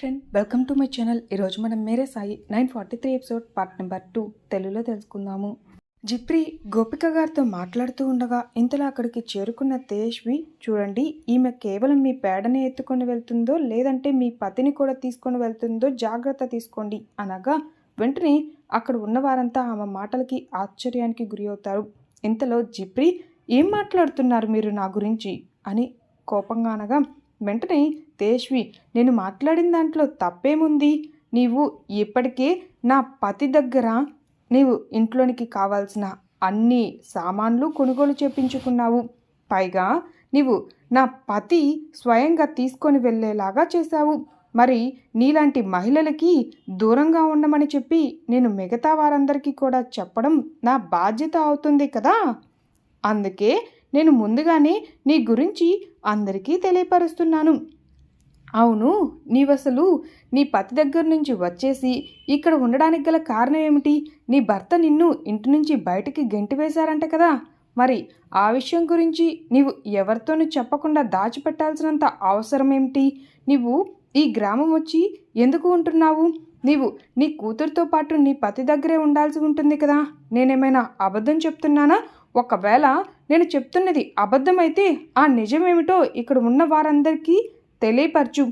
Friend welcome to my channel ఈరోజు మనం Mere Sai nine forty three episode part number two తెలుగులో తెలుసుకుందాము. జిప్రి గోపిక గారితో మాట్లాడుతూ ఉండగా ఇంతలో అక్కడికి చేరుకున్న తేజ్వి చూడండి ఈమె కేవలం మీ పేడని ఎత్తుకొని వెళ్తుందో లేదంటే మీ పతిని కూడా తీసుకొని వెళ్తుందో జాగ్రత్త తీసుకోండి అనగా వెంటనే అక్కడ ఉన్న వారంతా ఆమె మాటలకి ఆశ్చర్యానికి గురి అవుతారు. ఇంతలో జిప్రి ఏం మాట్లాడుతున్నారు మీరు నా గురించి? అని కోపంగా అనగా వెంటనే తేజ్వి నేను మాట్లాడిన దాంట్లో తప్పేముంది? నీవు ఇప్పటికే నా పతి దగ్గర. నీవు ఇంట్లోనికి కావాల్సిన అన్ని సామాన్లు కొనుగోలు చేపించుకున్నావు. పైగా నీవు నా పతి స్వయంగా తీసుకొని వెళ్ళేలాగా చేశావు. మరి నీలాంటి మహిళలకి దూరంగా ఉండమని చెప్పి నేను మిగతా వారందరికీ కూడా చెప్పడం నా బాధ్యత అవుతుంది కదా? అందుకే నేను ముందుగానే నీ గురించి అందరికీ తెలియపరుస్తున్నాను. అవును నీవసలు నీ పతి దగ్గర నుంచి వచ్చేసి ఇక్కడ ఉండడానికి గల కారణం ఏమిటి? నీ భర్త నిన్ను ఇంటి నుంచి బయటికి గెంటి వేశారంట కదా. మరి ఆ విషయం గురించి నీవు ఎవరితోనూ చెప్పకుండా దాచిపెట్టాల్సినంత అవసరం ఏమిటి? నీవు ఈ గ్రామం వచ్చి ఎందుకు ఉంటున్నావు? నీవు నీ కూతురుతో పాటు నీ పతి దగ్గరే ఉండాల్సి ఉంటుంది కదా. నేనేమైనా అబద్ధం చెప్తున్నానా? ఒకవేళ నేను చెప్తున్నది అబద్ధమైతే ఆ నిజమేమిటో ఇక్కడ ఉన్న వారందరికీ తెలియపరచు.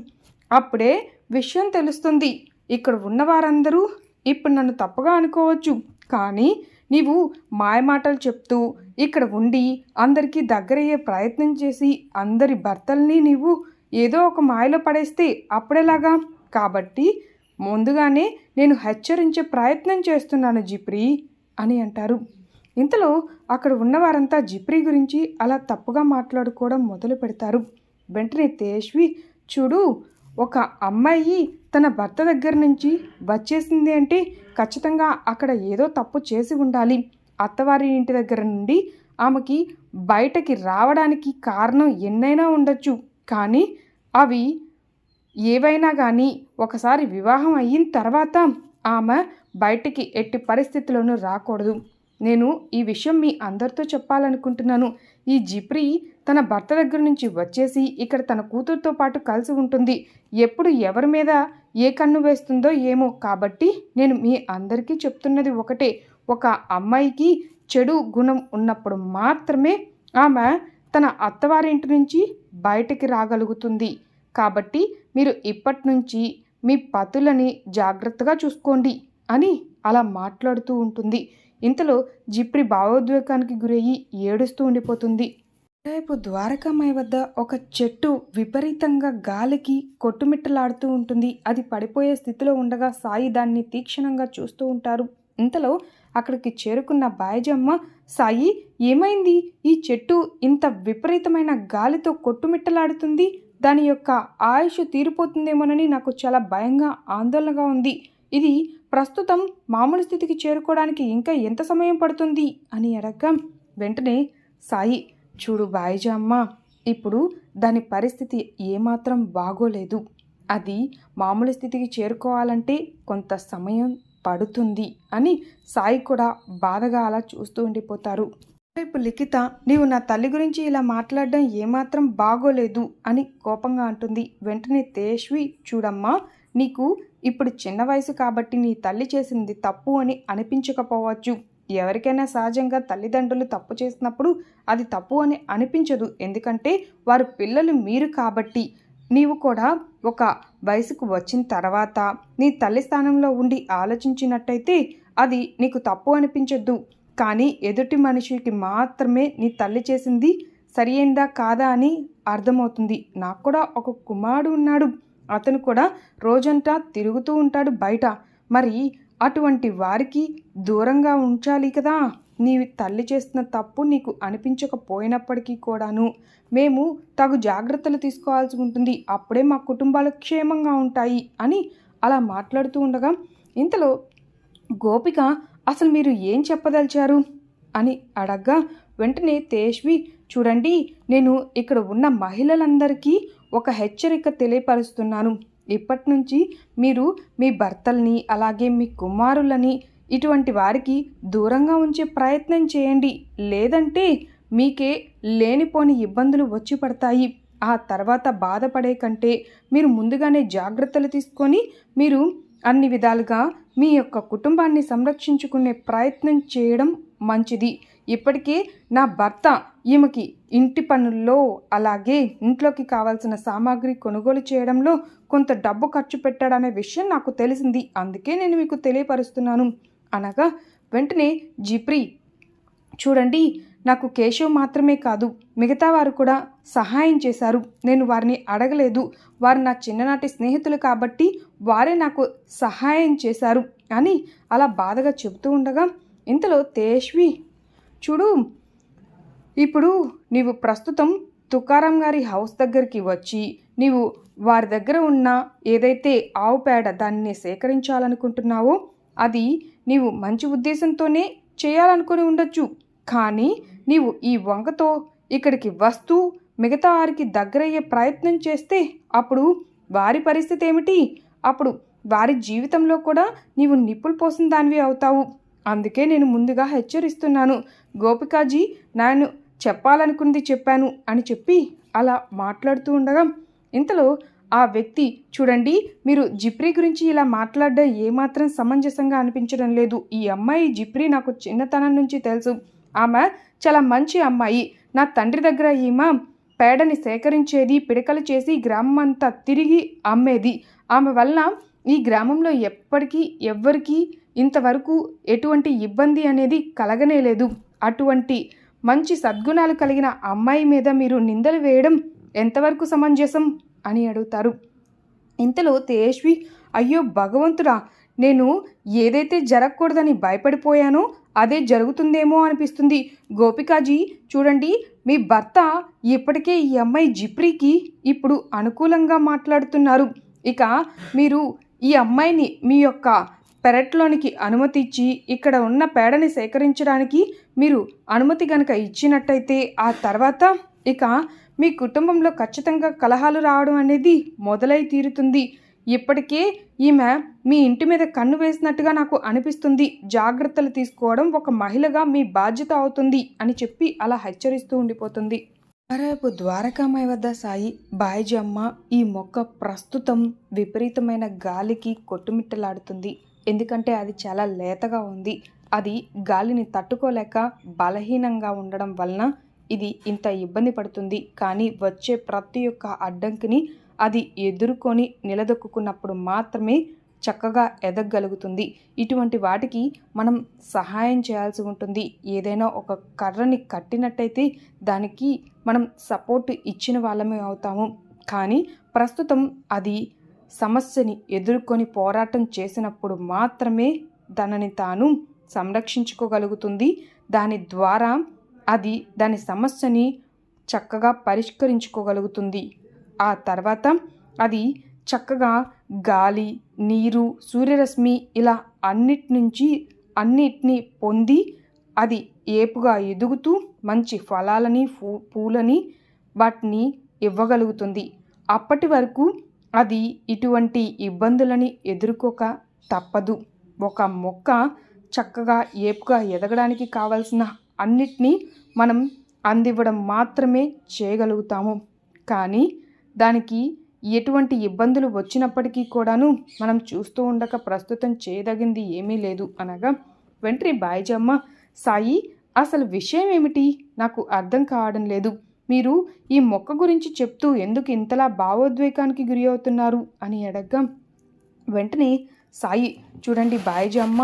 అప్పుడే విషయం తెలుస్తుంది. ఇక్కడ ఉన్న వారందరూ ఇప్పుడు నన్ను తప్పుగా అనుకోవచ్చు. కానీ నీవు మాయమాటలు చెప్తూ ఇక్కడ ఉండి అందరికీ దగ్గరయ్యే ప్రయత్నం చేసి అందరి భర్తల్ని నీవు ఏదో ఒక మాయలో పడేస్తే అప్పుడెలాగా? కాబట్టి ముందుగానే నేను హెచ్చరించే ప్రయత్నం చేస్తున్నాను జిప్రి అని అంటారు. ఇంతలో అక్కడ ఉన్నవారంతా జిప్రీ గురించి అలా తప్పుగా మాట్లాడుకోవడం మొదలు పెడతారు వెంటనే తేజ్వి చూడు ఒక అమ్మాయి తన భర్త దగ్గర నుంచి వచ్చేసింది అంటే ఖచ్చితంగా అక్కడ ఏదో తప్పు చేసి ఉండాలి. అత్తవారి ఇంటి దగ్గర నుండి ఆమెకి బయటకి రావడానికి కారణం ఎన్నైనా ఉండొచ్చు. కానీ అవి ఏవైనా కానీ ఒకసారి వివాహం అయిన తర్వాత ఆమె బయటికి ఎట్టి పరిస్థితుల్లోనూ రాకూడదు. నేను ఈ విషయం మీ అందరితో చెప్పాలనుకుంటున్నాను. ఈ జిప్రి తన భర్త దగ్గర నుంచి వచ్చేసి ఇక్కడ తన కూతురుతో పాటు కలిసి ఉంటుంది. ఎప్పుడు ఎవరి మీద ఏ కన్ను వేస్తుందో ఏమో కాబట్టి నేను మీ అందరికీ చెప్తున్నది ఒకటే. ఒక అమ్మాయికి చెడు గుణం ఉన్నప్పుడు మాత్రమే ఆమె తన అత్తవారింటి నుంచి బయటికి రాగలుగుతుంది. కాబట్టి మీరు ఇప్పటి నుంచి మీ పతులని జాగ్రత్తగా చూసుకోండి అని అలా మాట్లాడుతూ ఉంటుంది. ఇంతలో జిప్రి భావోద్వేగానికి గురయ్యి ఏడుస్తూ ఉండిపోతుంది. రేపు ద్వారకామాయి వద్ద ఒక చెట్టు విపరీతంగా గాలికి కొట్టుమిట్టలాడుతూ ఉంటుంది. అది పడిపోయే స్థితిలో ఉండగా సాయి దాన్ని తీక్షణంగా చూస్తూ ఉంటారు. ఇంతలో అక్కడికి చేరుకున్న బాయజమ్మ సాయి ఏమైంది? ఈ చెట్టు ఇంత విపరీతమైన గాలితో కొట్టుమిట్టలాడుతుంది. దాని యొక్క ఆయుష్ తీరిపోతుందేమోనని నాకు చాలా భయంగా ఆందోళనగా ఉంది. ఇది ప్రస్తుతం మామూలు స్థితికి చేరుకోవడానికి ఇంకా ఎంత సమయం పడుతుంది అని అడగ్గా వెంటనే సాయి చూడు బాయిజమ్మ ఇప్పుడు దాని పరిస్థితి ఏమాత్రం బాగోలేదు. అది మామూలు స్థితికి చేరుకోవాలంటే కొంత సమయం పడుతుంది అని సాయి కూడా బాధగా అలా చూస్తూ ఉండిపోతారు. రేపు లిఖిత నీవు నా తల్లి గురించి ఇలా మాట్లాడడం ఏమాత్రం బాగోలేదు అని కోపంగా అంటుంది. వెంటనే తేష్వి చూడమ్మా నీకు ఇప్పుడు చిన్న వయసు కాబట్టి నీ తల్లి చేసింది తప్పు అని అనిపించకపోవచ్చు. ఎవరికైనా సహజంగా తల్లిదండ్రులు తప్పు చేసినప్పుడు అది తప్పు అని అనిపించదు. ఎందుకంటే వారు పిల్లలు మీరు కాబట్టి. నీవు కూడా ఒక వయసుకు వచ్చిన తర్వాత నీ తల్లి స్థానంలో ఉండి ఆలోచించినట్టయితే అది నీకు తప్పు అనిపించద్దు. కానీ ఎదుటి మనిషికి మాత్రమే నీ తల్లి చేసింది సరియైందా కాదా అని అర్థమవుతుంది. నాకు కూడా ఒక కుమారుడు ఉన్నాడు. అతను కూడా రోజంతా తిరుగుతూ ఉంటాడు బయట. మరి అటువంటి వారికి దూరంగా ఉంచాలి కదా. నీ తల్లి చేస్తున్న తప్పు నీకు అనిపించకపోయినప్పటికీ కూడాను. మేము తగు జాగ్రత్తలు తీసుకోవాల్సి ఉంటుంది. అప్పుడే మా కుటుంబాలు క్షేమంగా ఉంటాయి అని అలా మాట్లాడుతూ ఉండగా ఇంతలో గోపిక అసలు మీరు ఏం చెప్పదలిచారు? అని అడగ్గా వెంటనే తేజ్వి చూడండి నేను ఇక్కడ ఉన్న మహిళలందరికీ ఒక హెచ్చరిక తెలియపరుస్తున్నాను. ఇప్పటి నుంచి మీరు మీ భర్తల్ని అలాగే మీ కుమారులని ఇటువంటి వారికి దూరంగా ఉంచే ప్రయత్నం చేయండి. లేదంటే మీకే లేనిపోని ఇబ్బందులు వచ్చి పడతాయి. ఆ తర్వాత బాధపడే కంటే మీరు ముందుగానే జాగ్రత్తలు తీసుకొని మీరు అన్ని విధాలుగా మీ యొక్క కుటుంబాన్ని సంరక్షించుకునే ప్రయత్నం చేయడం మంచిది. ఇప్పటికీ నా భర్త ఈమెకి ఇంటి పనుల్లో అలాగే ఇంట్లోకి కావాల్సిన సామాగ్రి కొనుగోలు చేయడంలో కొంత డబ్బు ఖర్చు పెట్టాడనే విషయం నాకు తెలిసింది. అందుకే నేను మీకు తెలియపరుస్తున్నాను. అనగా వెంటనే జిప్రి చూడండి నాకు కేశవ్ మాత్రమే కాదు మిగతా వారు కూడా సహాయం చేశారు. నేను వారిని అడగలేదు. వారు నా చిన్ననాటి స్నేహితులు కాబట్టి వారే నాకు సహాయం చేశారు అని అలా బాధగా చెబుతూ ఉండగా ఇంతలో తేష్వి చూడు. ఇప్పుడు నీవు ప్రస్తుతం తుకారాం గారి హౌస్ దగ్గరికి వచ్చి నీవు వారి దగ్గర ఉన్న ఏదైతే ఆవు పేడ దాన్ని సేకరించాలనుకుంటున్నావో అది నీవు మంచి ఉద్దేశంతోనే చేయాలనుకుని ఉండొచ్చు. కానీ నీవు ఈ వంకతో ఇక్కడికి వస్తూ మిగతా వారికి దగ్గరయ్యే ప్రయత్నం చేస్తే అప్పుడు వారి పరిస్థితి ఏమిటి? అప్పుడు వారి జీవితంలో కూడా నీవు నిప్పులు పోసిన దానివి అవుతావు. అందుకే నేను ముందుగా హెచ్చరిస్తున్నాను. గోపికాజీ నేను చెప్పాలనుకుంది చెప్పాను అని చెప్పి అలా మాట్లాడుతూ ఉండగా ఇంతలో ఆ వ్యక్తి చూడండి మీరు జిప్రీ గురించి ఇలా మాట్లాడడం ఏమాత్రం సమంజసంగా అనిపించడం లేదు. ఈ అమ్మాయి జిప్రీ నాకు చిన్నతనం నుంచి తెలుసు. ఆమె చాలా మంచి అమ్మాయి. నా తండ్రి దగ్గర ఈమె పేడని సేకరించేది పిడకలు చేసి గ్రామం అంతా తిరిగి అమ్మేది. ఆమె వలన ఈ గ్రామంలో ఎప్పటికీ ఎవ్వరికీ ఇంతవరకు ఎటువంటి ఇబ్బంది అనేది కలగనే లేదు. అటువంటి మంచి సద్గుణాలు కలిగిన అమ్మాయి మీద మీరు నిందలు వేయడం ఎంతవరకు సమంజసం? అని అడుగుతారు. ఇంతలో తేజ్వి అయ్యో భగవంతుడా నేను ఏదైతే జరగకూడదని భయపడిపోయానో అదే జరుగుతుందేమో అనిపిస్తుంది. గోపికాజీ చూడండి మీ భర్త ఇప్పటికే ఈ అమ్మాయి జిప్రీకి ఇప్పుడు అనుకూలంగా మాట్లాడుతున్నారు. ఇక మీరు ఈ అమ్మాయిని మీ యొక్క పెరట్లోనికి అనుమతి ఇచ్చి ఇక్కడ ఉన్న పేడని సేకరించడానికి మీరు అనుమతి గనక ఇచ్చినట్టయితే ఆ తర్వాత ఇక మీ కుటుంబంలో ఖచ్చితంగా కలహాలు రావడం అనేది మొదలై తీరుతుంది. ఇప్పటికే ఈమె మీ ఇంటి మీద కన్ను వేసినట్టుగా నాకు అనిపిస్తుంది. జాగ్రత్తలు తీసుకోవడం ఒక మహిళగా మీ బాధ్యత అవుతుంది అని చెప్పి అలా హెచ్చరిస్తూ ఉండిపోతుంది. మరోవైపు ద్వారకామాయి వద్ద సాయి బాయిజీ అమ్మ ఈ మొక్క ప్రస్తుతం విపరీతమైన గాలికి కొట్టుమిట్టలాడుతుంది. ఎందుకంటే అది చాలా లేతగా ఉంది. అది గాలిని తట్టుకోలేక బలహీనంగా ఉండడం వలన ఇది ఇంత ఇబ్బంది పడుతుంది. కానీ వచ్చే ప్రతి ఒక్క అడ్డంకిని అది ఎదుర్కొని నిలదొక్కున్నప్పుడు మాత్రమే చక్కగా ఎదగగలుగుతుంది ఇటువంటి వాటికి మనం సహాయం చేయాల్సి ఉంటుంది. ఏదైనా ఒక కర్రని కట్టినట్టయితే దానికి మనం సపోర్ట్ ఇచ్చిన వాళ్ళమే అవుతాము. కానీ ప్రస్తుతం అది సమస్యని ఎదుర్కొని పోరాటం చేసినప్పుడు మాత్రమే తనని తాను సంరక్షించుకోగలుగుతుంది. దాని ద్వారా అది దాని సమస్యని చక్కగా పరిష్కరించుకోగలుగుతుంది. ఆ తర్వాత అది చక్కగా గాలి నీరు సూర్యరశ్మి ఇలా అన్నిటి నుంచి అన్నిటిని పొంది అది ఏపుగా ఎదుగుతూ మంచి ఫలాలని పూ పూలని వాటిని ఇవ్వగలుగుతుంది. అప్పటి వరకు అది ఇటువంటి ఇబ్బందులని ఎదుర్కోక తప్పదు. ఒక మొక్క చక్కగా ఏపుగా ఎదగడానికి కావాల్సిన అన్నిటినీ మనం అందివ్వడం మాత్రమే చేయగలుగుతాము. కానీ దానికి ఎటువంటి ఇబ్బందులు వచ్చినప్పటికీ కూడాను మనం చూస్తూ ఉండక ప్రస్తుతం చేయదగింది ఏమీ లేదు అనగా వెంట్రి బాయిజమ్మ సాయి అసలు విషయం ఏమిటి? నాకు అర్థం కావడం లేదు. మీరు ఈ మొక్క గురించి చెప్తూ ఎందుకు ఇంతలా భావోద్వేగానికి గురి అవుతున్నారు అని అడగ్గా వెంటనే సాయి చూడండి బాయిజమ్మ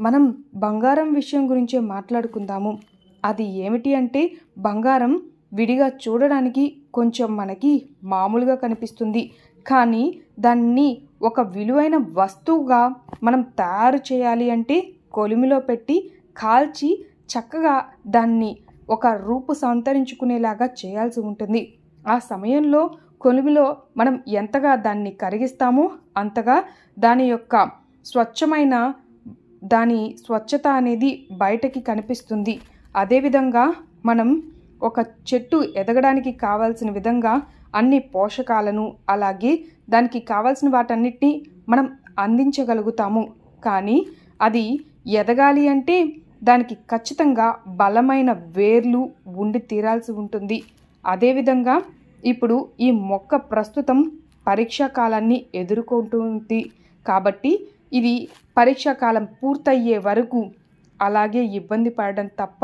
మనం బంగారం విషయం గురించే మాట్లాడుకుందాము. అది ఏమిటి అంటే బంగారం విడిగా చూడడానికి కొంచెం మనకి మామూలుగా కనిపిస్తుంది. కానీ దాన్ని ఒక విలువైన వస్తువుగా మనం తయారు చేయాలి అంటే కొలిమిలో పెట్టి కాల్చి చక్కగా దాన్ని ఒక రూపు సంతరించుకునేలాగా చేయాల్సి ఉంటుంది. ఆ సమయంలో కొలిమిలో మనం ఎంతగా దాన్ని కరిగిస్తామో అంతగా దాని యొక్క స్వచ్ఛమైన దాని స్వచ్ఛత అనేది బయటకి కనిపిస్తుంది. అదేవిధంగా మనం ఒక చెట్టు ఎదగడానికి కావాల్సిన విధంగా అన్ని పోషకాలను అలాగే దానికి కావాల్సిన వాటన్నిటిని మనం అందించగలుగుతాము. కానీ అది ఎదగాలి అంటే దానికి ఖచ్చితంగా బలమైన వేర్లు ఉండి తీరాల్సి ఉంటుంది. అదేవిధంగా ఇప్పుడు ఈ మొక్క ప్రస్తుతం పరీక్షా కాలాన్ని ఎదుర్కొంటుంది. కాబట్టి ఇది పరీక్షా కాలం పూర్తయ్యే వరకు అలాగే ఇబ్బంది పడడం తప్ప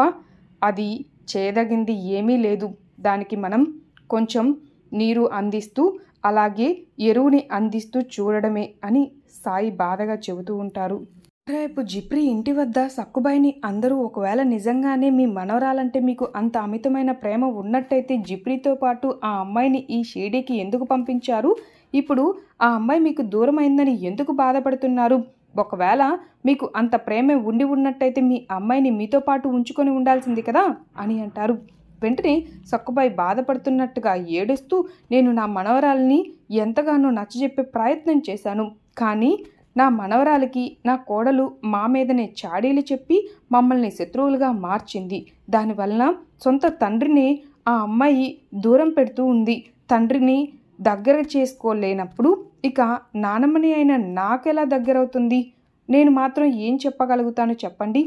అది చేయదగింది ఏమీ లేదు. దానికి మనం కొంచెం నీరు అందిస్తూ అలాగే ఎరువుని అందిస్తూ చూడడమే అని సాయి బాధగా చెబుతూ ఉంటారు. రేపు జిప్రి ఇంటి వద్ద సక్కుబాయిని అందరూ ఒకవేళ నిజంగానే మీ మనవరాలంటే మీకు అంత అమితమైన ప్రేమ ఉన్నట్టయితే జిప్రితో పాటు ఆ అమ్మాయిని ఈ షేడీకి ఎందుకు పంపించారు? ఇప్పుడు ఆ అమ్మాయి మీకు దూరమైందని ఎందుకు బాధపడుతున్నారు? ఒకవేళ మీకు అంత ప్రేమ ఉండి ఉన్నట్టయితే మీ అమ్మాయిని మీతో పాటు ఉంచుకొని ఉండాల్సింది కదా? అని అంటారు. వెంటనే సక్కుబాయి బాధపడుతున్నట్టుగా ఏడుస్తూ నేను నా మనవరాల్ని ఎంతగానో నచ్చజెప్పే ప్రయత్నం చేశాను. కానీ నా మనవరాలికి నా కోడలు మా మీదనే చాడీలు చెప్పి మమ్మల్ని శత్రువులుగా మార్చింది. దానివలన సొంత తండ్రిని ఆ అమ్మాయి దూరం పెడుతూ ఉంది. తండ్రిని దగ్గర చేసుకోలేనప్పుడు ఇక నానమ్మని అయిన నాకెలా దగ్గరవుతుంది? నేను మాత్రం ఏం చెప్పగలుగుతాను చెప్పండి?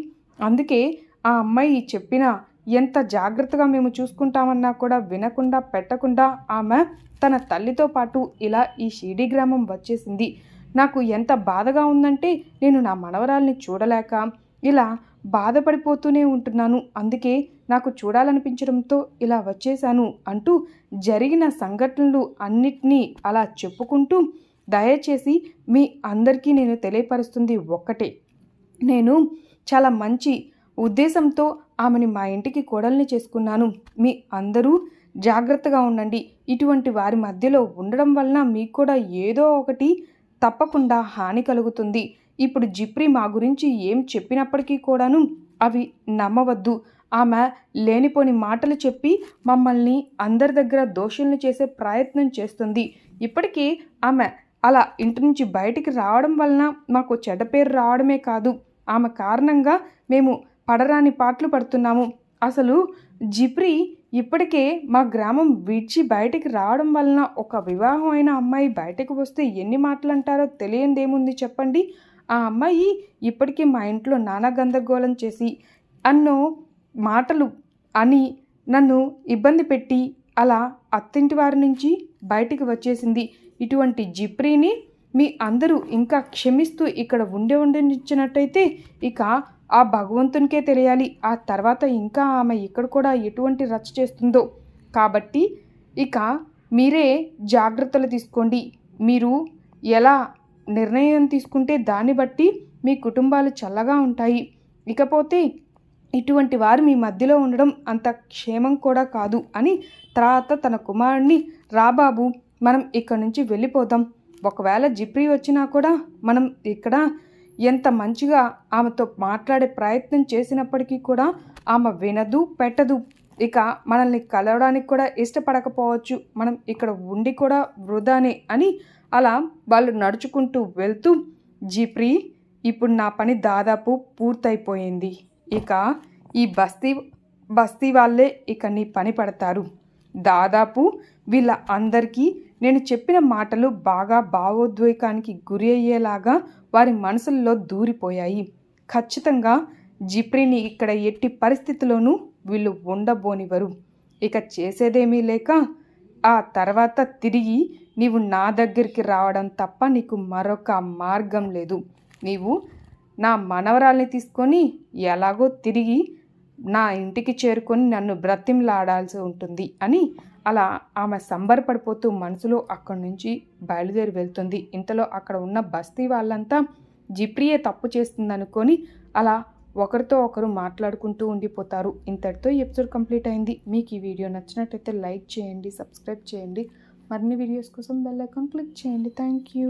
అందుకే ఆ అమ్మాయి చెప్పిన ఎంత జాగ్రత్తగా మేము చూసుకుంటామన్నా కూడా వినకుండా పెట్టకుండా ఆమె తన తల్లితో పాటు ఇలా ఈ షీడీ గ్రామం వచ్చేసింది. నాకు ఎంత బాధగా ఉందంటే నేను నా మనవరాల్ని చూడలేక ఇలా బాధపడిపోతూనే ఉంటున్నాను. అందుకే నాకు చూడాలనిపించడంతో ఇలా వచ్చేశాను అంటూ జరిగిన సంఘటనలు అన్నిటినీ అలా చెప్పుకుంటూ దయచేసి మీ అందరికీ నేను తెలియపరుస్తుంది ఒక్కటే. నేను చాలా మంచి ఉద్దేశంతో ఆమెని మా ఇంటికి కోడల్ని చేసుకున్నాను. మీ అందరూ జాగ్రత్తగా ఉండండి. ఇటువంటి వారి మధ్యలో ఉండడం వలన మీకు కూడా ఏదో ఒకటి తప్పకుండా హాని కలుగుతుంది. ఇప్పుడు జిప్రి మా గురించి ఏం చెప్పినప్పటికీ కూడాను అవి నమ్మవద్దు. ఆమె లేనిపోని మాటలు చెప్పి మమ్మల్ని అందరి దగ్గర దోషుల్ని చేసే ప్రయత్నం చేస్తుంది. ఇప్పటికీ ఆమె అలా ఇంటి నుంచి బయటికి రావడం వలన మాకు చెడ్డ పేరు రావడమే కాదు. ఆమె కారణంగా మేము పడరాని పాటలు పడుతున్నాము. అసలు జిప్రి ఇప్పటికే మా గ్రామం విడిచి బయటికి రావడం వలన ఒక వివాహం అయిన అమ్మాయి బయటకు వస్తే ఎన్ని మాటలు అంటారో తెలియందేముంది చెప్పండి? ఆ అమ్మాయి ఇప్పటికీ మా ఇంట్లో నానా గందరగోళం చేసి అన్నో మాటలు అని నన్ను ఇబ్బంది పెట్టి అలా అత్తింటి వారి నుంచి బయటికి వచ్చేసింది. ఇటువంటి జిప్రీని మీ అందరూ ఇంకా క్షమిస్తూ ఇక్కడ ఉండే ఉండనిచ్చినట్టయితే ఇక ఆ భగవంతునికే తెలియాలి. ఆ తర్వాత ఇంకా ఆమె ఇక్కడ కూడా ఎటువంటి రచ్చ చేస్తుందో. కాబట్టి ఇక మీరే జాగ్రత్తలు తీసుకోండి. మీరు ఎలా నిర్ణయం తీసుకుంటే దాన్ని బట్టి మీ కుటుంబాలు చల్లగా ఉంటాయి. ఇకపోతే ఇటువంటి వారు మీ మధ్యలో ఉండడం అంత క్షేమం కూడా కాదు అని తర్వాత తన కుమారుడిని రాబాబు మనం ఇక్కడ నుంచి వెళ్ళిపోదాం. ఒకవేళ జిప్రీ వచ్చినా కూడా మనం ఇక్కడ ఎంత మంచిగా ఆమెతో మాట్లాడే ప్రయత్నం చేసినప్పటికీ కూడా ఆమె వినదు పెట్టదు. ఇక మనల్ని కలవడానికి కూడా ఇష్టపడకపోవచ్చు. మనం ఇక్కడ ఉండి కూడా వృధానే అని అలా వాళ్ళు నడుచుకుంటూ వెళ్తూ జిప్రీ ఇప్పుడు నా పని దాదాపు పూర్తయిపోయింది. ఇక ఈ బస్తీ బస్తీ వాళ్ళే ఇక నీ పని పడతారు. దాదాపు వీళ్ళ అందరికీ నేను చెప్పిన మాటలు బాగా భావోద్వేగానికి గురి అయ్యేలాగా వారి మనసుల్లో దూరిపోయాయి. ఖచ్చితంగా జిప్రీని ఇక్కడ ఎట్టి పరిస్థితిలోనూ వీళ్ళు ఉండబోనివరు ఇక చేసేదేమీ లేక ఆ తర్వాత తిరిగి నీవు నా దగ్గరికి రావడం తప్ప నీకు మరొక మార్గం లేదు. నీవు నా మనవరాల్ని తీసుకొని ఎలాగో తిరిగి నా ఇంటికి చేరుకొని నన్ను బ్రతిమలాడాల్సి ఉంటుంది అని అలా ఆమె సంబరపడిపోతూ మనసులో అక్కడి నుంచి బయలుదేరి వెళ్తుంది. ఇంతలో అక్కడ ఉన్న బస్తీ వాళ్ళంతా జిప్రియే తప్పు చేస్తుందనుకొని అలా ఒకరితో ఒకరు మాట్లాడుకుంటూ ఉండిపోతారు. ఇంతటితో ఎపిసోడ్ కంప్లీట్ అయింది. మీకు ఈ వీడియో నచ్చినట్టయితే లైక్ చేయండి సబ్స్క్రైబ్ చేయండి. మరిన్ని వీడియోస్ కోసం బెల్ ఐకాన్ క్లిక్ చేయండి. Thank you.